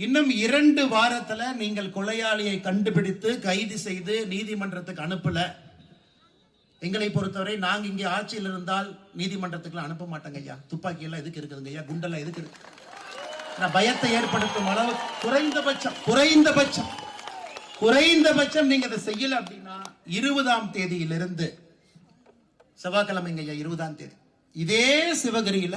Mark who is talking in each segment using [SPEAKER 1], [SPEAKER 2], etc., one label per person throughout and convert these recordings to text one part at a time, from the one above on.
[SPEAKER 1] இன்னும் இரண்டு வாரத்துல நீங்கள் கொலையாளியை கண்டுபிடித்து கைது செய்து நீதிமன்றத்துக்கு அனுப்பல. எங்களை பொறுத்தவரை நாங்க இங்கே ஆட்சியில் இருந்தால் நீதிமன்றத்துக்கு அனுப்ப மாட்டோங்க ஐயா. துப்பாக்கி எல்லாம் எதுக்கு இருக்குதுங்க ஐயா? குண்டெல்லாம் எதுக்கு இருக்கு? பயத்தை ஏற்படுத்தும் அளவு குறைந்தபட்சம் குறைந்தபட்சம் குறைந்தபட்சம் நீங்க அதை செய்யல அப்படின்னா இருபதாம் தேதியிலிருந்து செவ்வாய்க்கிழமைங்க ஐயா இருபதாம் தேதி. இதே சிவகிரியில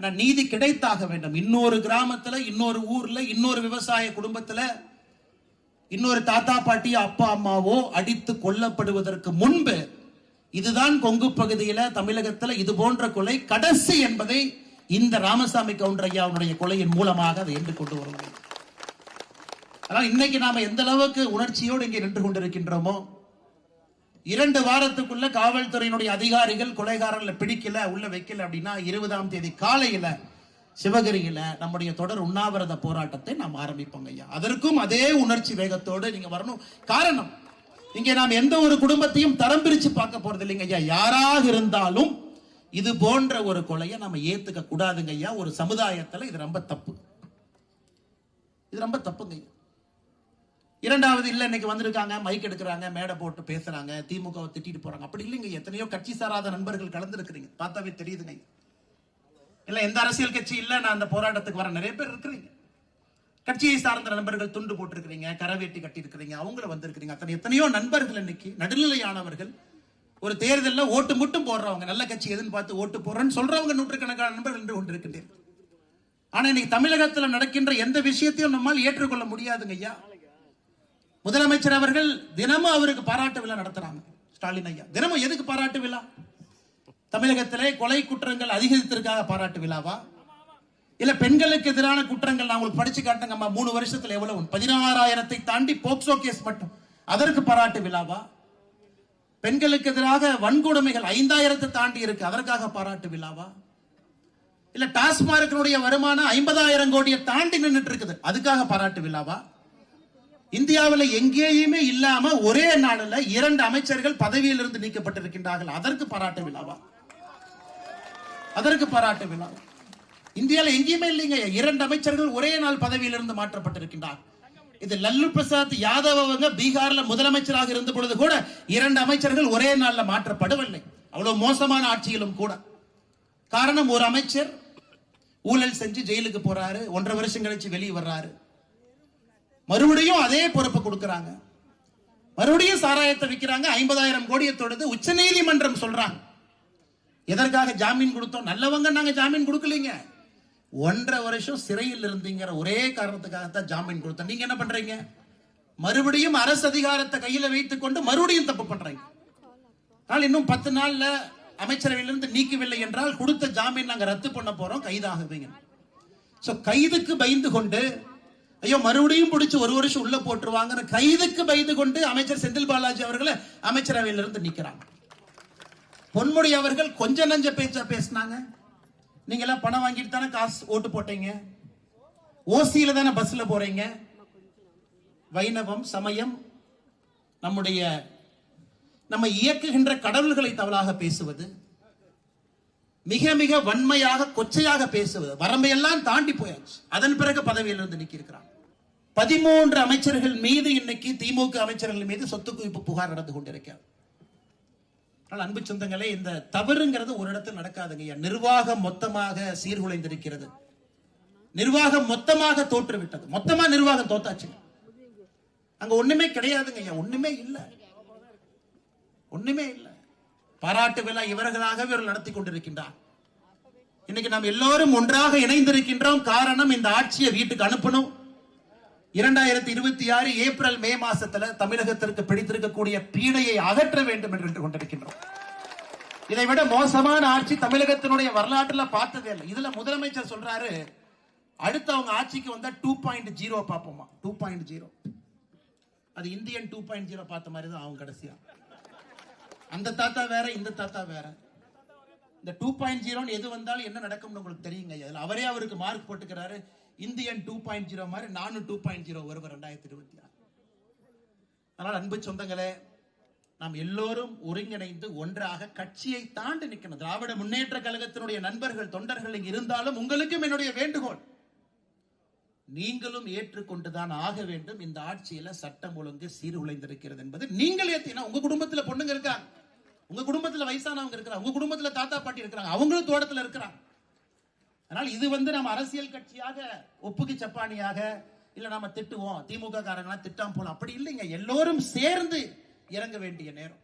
[SPEAKER 1] ஆனால் ஆனா நீதி கிடைத்தாக வேண்டும். இன்னொரு கிராமத்துல இன்னொரு ஊர்ல இன்னொரு விவசாய குடும்பத்துல இன்னொரு தாத்தா பாட்டி அப்பா அம்மாவோ அடித்து கொல்லப்படுவதற்கு முன்பு இதுதான் கொங்கு பகுதியில தமிழகத்துல இது போன்ற கொலை கடைசி என்பதை இந்த ராமசாமி கவுண்டர் ஐயாவுடைய கொலையின் மூலமாக அதை என்று கொண்டு வருவோம் ஆனால் இன்னைக்கு நாம எந்த அளவுக்கு உணர்ச்சியோடு இங்கே நின்று கொண்டிருக்கின்றோமோ இரண்டு வாரத்துக்குள்ள காவல்துறையினுடைய அதிகாரிகள் கொலைகாரர்களை பிடிக்கல உள்ள வைக்கல அப்படின்னா இருபதாம் தேதி காலையில சிவகிரியில நம்முடைய தொடர் உண்ணாவிரத போராட்டத்தை நாம் ஆரம்பிப்போங்க ஐயா. அதற்கும் அதே உணர்ச்சி வேகத்தோடு நீங்க வரணும். காரணம் இங்கே நாம் எந்த ஒரு குடும்பத்தையும் தரம் பிரிச்சு பார்க்க போறது இல்லைங்க ஐயா. யாராக இருந்தாலும் இது போன்ற ஒரு கொலையை நம்ம ஏத்துக்க கூடாதுங்க ஐயா. ஒரு சமுதாயத்துல இது ரொம்ப தப்பு. இது ரொம்ப தப்புங்க ஐயா. இரண்டாவது இல்லை இன்னைக்கு வந்திருக்காங்க மைக் எடுக்கிறாங்க மேடை போட்டு பேசுறாங்க திமுகவை திட்டிட்டு போறாங்க. அப்படி இல்லைங்க எத்தனையோ கட்சி சாராத நண்பர்கள் கலந்துருக்கிறீங்க. பார்த்தாவே தெரியுதுங்க. இல்ல எந்த அரசியல் கட்சி இல்ல நான் அந்த போராட்டத்துக்கு வர நிறைய பேர் இருக்கிறீங்க. கட்சியை சார்ந்த நண்பர்கள் துண்டு போட்டிருக்கிறீங்க கரவேட்டி கட்டி இருக்கிறீங்க அவங்கள வந்திருக்கிறீங்க. அத்தனை எத்தனையோ நண்பர்கள் இன்னைக்கு நடுநிலையானவர்கள். ஒரு தேர்தலில் ஓட்டு மட்டும் போடுறவங்க நல்ல கட்சி எதுன்னு பார்த்து ஓட்டு போடுறேன்னு சொல்றவங்க நூற்றுக்கணக்கான நண்பர்கள் நின்று கொண்டிருக்கின்றீர்கள் ஆனா இன்னைக்கு தமிழகத்தில் நடக்கின்ற எந்த விஷயத்தையும் நம்மால் ஏற்றுக்கொள்ள முடியாதுங்க ஐயா. முதலமைச்சர் அவர்கள் தினமும் அவருக்கு பாராட்டு விழா நடத்துறாங்க. ஸ்டாலின் ஐயா. தினமும் எதுக்கு பாராட்டு விழா? தமிழகத்திலே கொலை குற்றங்கள் அதிகரித்திற்காக பாராட்டு விழாவா? இல்ல பெண்களுக்கு எதிரான குற்றங்கள் நான் உங்களுக்கு படிச்சு காட்டுங்கம்மா மூணு வருஷத்துல எவ்வளவு? பதினாறாயிரத்தை தாண்டி போக்சோ கேஸ் மட்டும். அதற்கு பாராட்டு விழாவா? பெண்களுக்கு எதிராக வன்கொடுமைகள் ஐந்தாயிரத்தை தாண்டி இருக்கு. அதற்காக பாராட்டு விழாவா? இல்ல டாஸ்மார்க்கினுடைய வருமானம் ஐம்பதாயிரம் கோடியை தாண்டி நின்றுட்டு இருக்குது. அதுக்காக பாராட்டு விழாவா? இந்தியாவில் எங்கேயுமே இல்லாம ஒரே நாளில் இரண்டு அமைச்சர்கள் பதவியிலிருந்து நீக்கப்பட்டிருக்கின்றார்கள். அதற்கு பாராட்டு விழாவா? அதற்கு பாராட்டு விழா. இந்தியாவில் எங்கேயுமே இல்லைங்க. இரண்டு அமைச்சர்கள் ஒரே நாள் பதவியிலிருந்து மாற்றப்பட்டிருக்கின்றார். இது லல்லு பிரசாத் யாதவ் அவங்க பீகார்ல முதலமைச்சராக இருந்த பொழுது கூட இரண்டு அமைச்சர்கள் ஒரே நாள்ல மாற்றப்படவில்லை. அவ்வளவு மோசமான ஆட்சியிலும் கூட. காரணம் ஒரு அமைச்சர் ஊழல் செஞ்சு ஜெயிலுக்கு போறாரு. ஒன்றரை வருஷம் கழிச்சு வெளியே வர்றாரு. மறுபடியும் அதே பொறுப்பை கொடுக்கறாங்க. மறுபடியும் சாராயத்தை விற்கிறாங்க ஐம்பதாயிரம் கோடியை தொடுது உச்ச நீதிமன்றம் சொல்றாங்க. எதற்காக ஜாமீன் கொடுத்தோம்? நல்லவங்க நாங்க ஜாமீன் கொடுக்கலீங்க. ஒன்றரை வருஷம் சிறையில் இருந்தீங்கிற ஒரே காரணத்துக்காகத்தான் ஜாமீன் கொடுத்தோம். நீங்க என்ன பண்றீங்க? மறுபடியும் அரசு அதிகாரத்தை கையில வைத்துக் கொண்டு மறுபடியும் தப்பு பண்றீங்க. ஆனால் இன்னும் பத்து நாள்ல அமைச்சரவையிலிருந்து நீக்கவில்லை என்றால் கொடுத்த ஜாமீன் நாங்க ரத்து பண்ண போறோம் கைதாகுவீங்க. சோ கைதுக்கு பயந்து கொண்டு ஐயோ மறுபடியும் பிடிச்சி ஒரு வருஷம் உள்ள போட்டுருவாங்கன்னு கைதுக்கு பயந்து கொண்டு அமைச்சர் செந்தில் பாலாஜி அவர்களை அமைச்சரவையிலிருந்து நிக்கிறாங்க. பொன்முடி அவர்கள் கொஞ்ச நஞ்ச பேச்சா பேசினாங்க. நீங்க எல்லாம் பணம் வாங்கிட்டு தானே காசு ஓட்டு போட்டீங்க? ஓசியில தானே பஸ்ல போறீங்க? வைணவம் சமயம் நம்முடைய நம்ம இயக்குகின்ற கடவுள்களை தவறாக பேசுவது மிக மிக வன்மையாக கொச்சையாக பேசுவது வரம்பையெல்லாம் தாண்டி போயாச்சு. அதன் பிறகு பதவியிலிருந்து நிற்கிறான் பதிமூன்று அமைச்சர்கள் மீது இன்னைக்கு திமுக அமைச்சர்கள் மீது சொத்து குவிப்பு புகார் நடந்து கொண்டிருக்கிறது. ஆனால் அன்பு சொந்தங்களே இந்த தவறுங்கிறது ஒரு இடத்தில் நடக்காதுங்க ஐயா. நிர்வாகம் மொத்தமாக சீர்குலைந்திருக்கிறது. நிர்வாகம் மொத்தமாக தோற்றுவிட்டது. மொத்தமா நிர்வாகம் தோத்தாச்சுங்க அங்க ஒண்ணுமே கிடையாதுங்க ஐயா. ஒண்ணுமே இல்ல. ஒண்ணுமே இல்ல. பாராட்டு விழா இவர்களாக இவர்கள் நடத்தி கொண்டிருக்கின்றார். இன்னைக்கு நாம் எல்லோரும் ஒன்றாக இணைந்திருக்கின்றோம். காரணம் இந்த ஆட்சியை வீட்டுக்கு அனுப்பணும். இரண்டாயிரத்தி இருபத்தி ஆறு ஏப்ரல் மே மாசத்துல தமிழகத்திற்கு பிடித்திருக்கக்கூடிய பீடையை அகற்ற வேண்டும் என்று கொண்டிருக்கின்றோம். இதை விட மோசமான ஆட்சி தமிழகத்தினுடைய வரலாற்றுல பார்த்ததே இல்லை. இதுல முதலமைச்சர் சொல்றாரு அடுத்து அவங்க ஆட்சிக்கு வந்தா டூ பாயிண்ட் ஜீரோ பார்ப்போமா? டூ பாயிண்ட் ஜீரோ அது இந்தியன் டூ பாயிண்ட் ஜீரோ பார்த்த மாதிரி தான் அவங்க கடைசியா. அந்த தாத்தா வேற இந்த தாத்தா வேற. இந்த டூ பாயிண்ட் ஜீரோன்னு எது வந்தாலும் என்ன நடக்கும்னு உங்களுக்கு தெரியுங்க. அதில் அவரே அவருக்கு மார்க் போட்டுக்கிறாரு. இந்தியன் டூ பாயிண்ட் ஜீரோ மாதிரி நானும் டூ பாயிண்ட் ஜீரோ வருவேன் ரெண்டாயிரத்தி இருபத்தி ஆறு. அதனால் அன்பு சொந்தங்களே நாம் எல்லோரும் ஒருங்கிணைந்து ஒன்றாக கட்சியை தாண்டி நிற்கணும். திராவிட முன்னேற்ற கழகத்தினுடைய நண்பர்கள் தொண்டர்கள் இருந்தாலும் உங்களுக்கும் என்னுடைய வேண்டுகோள். நீங்களும் ஏற்றுக்கொண்டுதான் ஆக வேண்டும். இந்த ஆட்சியில சட்டம் ஒழுங்கு சீர்குலைந்திருக்கிறது என்பது நீங்கள் ஏத்தினா உங்க குடும்பத்துல பொண்ணுங்க இருக்காங்க. உங்க குடும்பத்துல வயசானவங்க இருக்கிறாங்க. உங்க குடும்பத்துல தாத்தா பாட்டி இருக்கிறாங்க. அவங்களும் தோட்டத்துல இருக்கிறாங்க. அதனால் இது வந்து நம்ம அரசியல் கட்சியாக ஒப்புக்கு சப்பானியாக இல்ல நாம திட்டுவோம் திமுக காரங்களா திட்டாம போலாம். அப்படி இல்லைங்க. எல்லோரும் சேர்ந்து இறங்க வேண்டிய நேரம்.